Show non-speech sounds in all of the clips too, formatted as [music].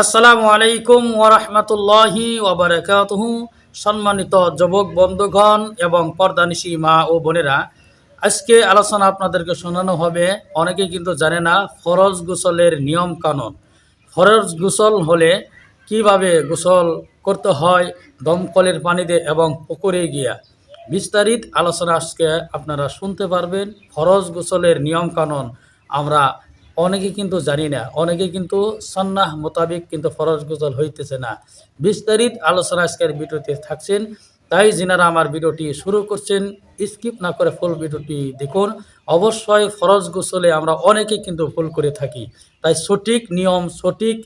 আসসালামু আলাইকুম ওরহমতুল্লাহি ওবরাকাতুহু সম্মানিত যুবক বন্ধুগণ এবং পর্দানিশী মা ও বোনেরা, আজকে আলোচনা আপনাদেরকে শোনানো হবে। অনেকে কিন্তু জানে না ফরজ গোসলের নিয়ম কানুন। ফরজ গোসল হলে কীভাবে গোসল করতে হয়? দমকলের পানিতে এবং পুকুরে গিয়া। বিস্তারিত আলোচনা আজকে আপনারা শুনতে পারবেন। ফরজ গোসলের নিয়ম কানুন আমরা অনেকে কিন্তু জানি না, অনেকে কিন্তু সন্ন্যাহ মোতাবেক কিন্তু ফরজ গোসল হইতেছে না। বিস্তারিত আলোচনা আজকের ভিডিওতে থাকছেন, তাই যিনারা আমার ভিডিওটি শুরু করছেন, স্কিপ না করে ফুল ভিডিওটি দেখুন। অবশ্যই ফরজ গোসলে আমরা অনেকে কিন্তু ভুল করে থাকি। তাই সঠিক নিয়ম, সঠিক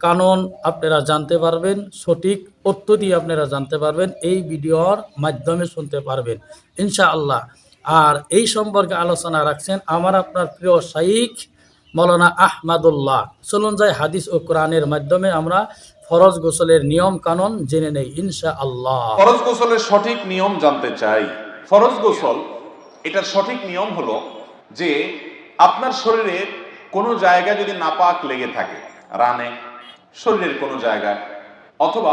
কানুন আপনারা জানতে পারবেন, সঠিক পদ্ধতি আপনারা জানতে পারবেন, এই ভিডিওর মাধ্যমে শুনতে পারবেন, ইনশাআল্লাহ। আর এই সম্পর্কে আলোচনা রাখছেন আমার আপনার প্রিয় শাইখ মৌলানা আহমাদুল্লাহ। চলুন যাই হাদিস ও কোরআনের মাধ্যমে আমরা ফরজ গোসলের নিয়ম কানুন জেনে নেই ইনশা আল্লাহ ফরজ গোসলের সঠিক নিয়ম জানতে চাই। ফরজ গোসল, এটার সঠিক নিয়ম হলো যে আপনার শরীরে কোনো জায়গায় যদি নাপাক লেগে থাকে, রানে, শরীরের কোনো জায়গায়, অথবা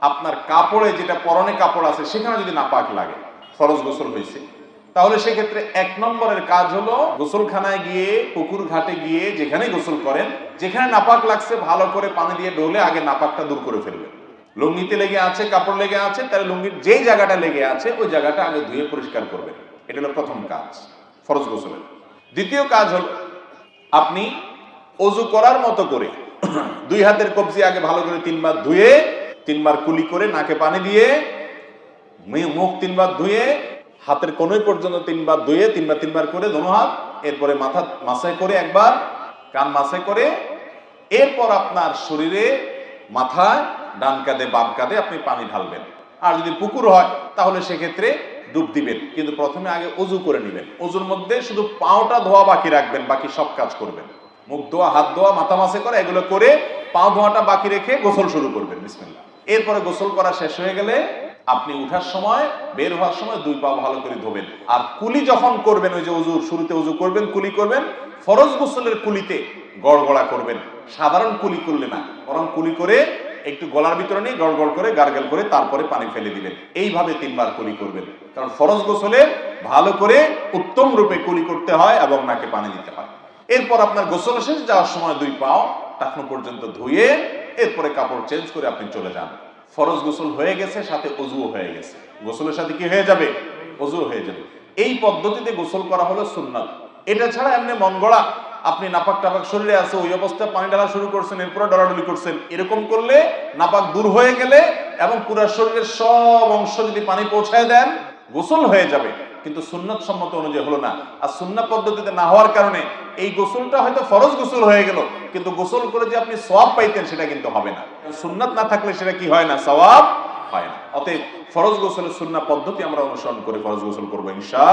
আপনার কাপড়ে যেটা পরনে কাপড় আছে, সেখানে যদি নাপাক লাগে, ফরজ গোসল হয়েছে। তাহলে সেক্ষেত্রে এক নম্বরের কাজ হলো গোসলখানায় গিয়ে পুকুর ঘাটে গিয়ে যেখানেই গোসল করেন, যেখানে নাপাক লাগছে, ভালো করে পানি দিয়ে ঢোলে আগে নাপাকটা দূর করে ফেলবেন। লুঙ্গিতে লেগে আছে, কাপড় লেগে আছে, তাহলে লুঙ্গির যেই জায়গাটা লেগে আছে, ওই জায়গাটা আগে ধুয়ে পরিষ্কার করবেন। এটা হলো প্রথম কাজ, ফরজ গোসলের। দ্বিতীয় কাজ হলো, আপনি অজু করার মতো করে [clears throat] দুই হাতের কবজি আগে ভালো করে তিনবার ধুয়ে, তিনবার কুলি করে নাকে পানি দিয়ে মুখ তিনবার ধুয়ে হাতের কোনোই পর্যন্ত তিনবার ধুয়ে তিনবার তিনবার করে দোনো হাত, এরপরে মাথা মাসাই করে একবার, কান মাসাই করে, এরপর আপনার শরীরে মাথায়, ডান কাঁধে, বাম কাঁধে আপনি পানি ঢালবেন। আর যদি পুকুর হয়, তাহলে সেক্ষেত্রে ডুব দিবেন। কিন্তু প্রথমে আগে অজু করে নেবেন। অজুর মধ্যে শুধু পাওটা ধোয়া বাকি রাখবেন, বাকি সব কাজ করবেন। মুখ ধোয়া, হাত ধোয়া, মাথা মাসে করে, এগুলো করে পাও ধোয়াটা বাকি রেখে গোসল শুরু করবেন। বিসমিল্লাহ। এরপরে গোসল করা শেষ হয়ে গেলে আপনি উঠার সময়, বের হওয়ার সময় দুই পা ভালো করে ধোবেন। আর কুলি যখন করবেন, ওই যে উজু শুরুতে উজু করবেন, কুলি করবেন, ফরজ গোসলের কুলিতে গড়গড়া করবেন। সাধারণ কুলি করলে না, বরং কুলি করে একটু গলার ভিতরে নিয়ে গড়গড় করে, গার্গেল করে তারপরে পানি ফেলে দিবেন। এইভাবে তিনবার কুলি করবেন। কারণ ফরজ গোসলে ভালো করে উত্তম রূপে কুলি করতে হয় এবং নাকে পানি দিতে হয়। এরপর আপনার গোসল শেষ, যাওয়ার সময় দুই পাও টাকনো পর্যন্ত ধুয়ে, এরপরে কাপড় চেঞ্জ করে আপনি চলে যান। ফরজ গোসল হয়ে গেছে, সাথে অজুও হয়ে গেছে। গোসলের সাথে কি হয়ে যাবে? অজু হয়ে যাবে। এই পদ্ধতিতে গোসল করা হলো সুন্নাত। এটা ছাড়া এমনি মন গড়া। আপনি নাপাক টাপাক শরীরে আছে, ওই অবস্থায় পানি ডালা শুরু করছেন, এরপরে ডলাডলি করছেন। এরকম করলে নাপাক দূর হয়ে গেলে এবং পুরা শরীরের সব অংশ যদি পানি পৌঁছায় দেন, গোসল হয়ে যাবে। কিন্তু সুন্নত সম্মত অনুযায়ী হলো না। আর সুন্নাত পদ্ধতিতে না হওয়ার কারণে এই গোসলটা হয়তো ফরজ গোসল হয়ে গেল, কিন্তু গোসল করে যে আপনি সওয়াব পাইতেন সেটা কিন্তু হবে না। সুন্নাত না থাকলে সেটা কি হয় না? সওয়াব হয় না। অতএব ফরজ গোসলের সুন্নাহ পদ্ধতি আমরা অনুসরণ করে ফরজ গোসল করব ইনশা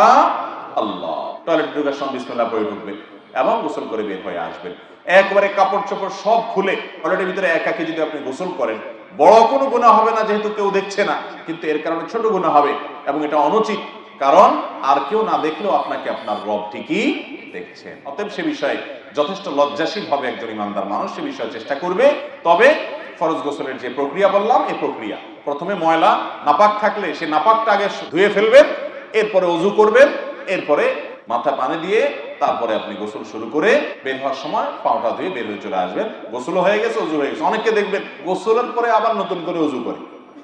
আল্লাহ টয়লেট ঢুকার সময় বিসমিল্লাহ পরে ঢুকবেন এবং গোসল করে বের হয়ে আসবেন। একবারে কাপড় চোপড় সব খুলে টয়লেটের ভিতরে একাকে যদি আপনি গোসল করেন, বড় কোনো গুণা হবে না যেহেতু কেউ দেখছে না, কিন্তু এর কারণে ছোট গুণা হবে এবং এটা অনুচিত। কারণ আর কেউ না দেখলেও আপনাকে আপনার রব ঠিকই দেখছেন। অতএব সে বিষয়ে যথেষ্ট লজ্জাশীল হবে একজন ইমানদার মানুষ, সে বিষয়ে চেষ্টা করবে। তবে ফরজ গোসলের যে প্রক্রিয়া বললাম এই প্রক্রিয়া। প্রথমে ময়লা, নাপাক থাকলে সে নাপাকটা আগে ধুয়ে ফেলবেন, এরপরে অজু করবেন, এরপরে মাথা পানি দিয়ে তারপরে আপনি গোসল শুরু করে বের হওয়ার সময় পাওটা ধুয়ে বের হয়ে চলে আসবেন। গোসলও হয়ে গেছে অজু হয়ে গেছে। অনেককে দেখবেন গোসলের পরে আবার নতুন করে অজু করে।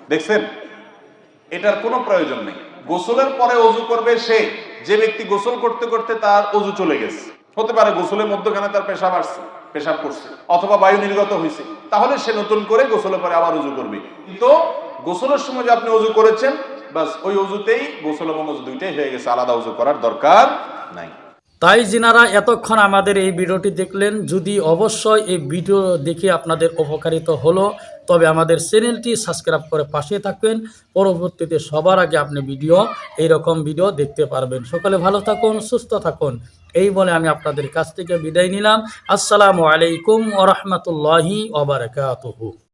দেখছেন? এটার কোনো প্রয়োজন নেই। গোসলের পরে অজু করবে সে। যে ব্যক্তি গোসল করতে করতে তার অজু চলে গেছে। হতে পারে গোসলের মধ্যখানে তার পেশাব আসছে, পেশাব করছে, অথবা বায়ু নির্গত হয়েছে। তাহলে সে নতুন করে গোসলের পরে আবার অজু করবে। কিন্তু গোসলের সময় যে আপনি অজু করেছেন বাস ওই অজুতেই গোসল এবং অজু দুইটাই হয়ে গেছে। আলাদা অজু করার দরকার নাই। তাই যিনারা এতক্ষণ আমাদের এই ভিডিওটি দেখলেন। যদি অবশ্যই এই ভিডিও দেখে আপনাদের উপকারিত হলো তবে আমাদের চ্যানেলটি সাবস্ক্রাইব করে পাশে থাকবেন। পরবর্তীতে সবার আগে আপনি ভিডিও, এইরকম ভিডিও দেখতে পারবেন। সকলে ভালো থাকুন, সুস্থ থাকুন। এই বলে আমি আপনাদের কাছ থেকে বিদায় নিলাম। আসসালামু আলাইকুম ওরহমতুল্লাহি ওবরাকাতুহু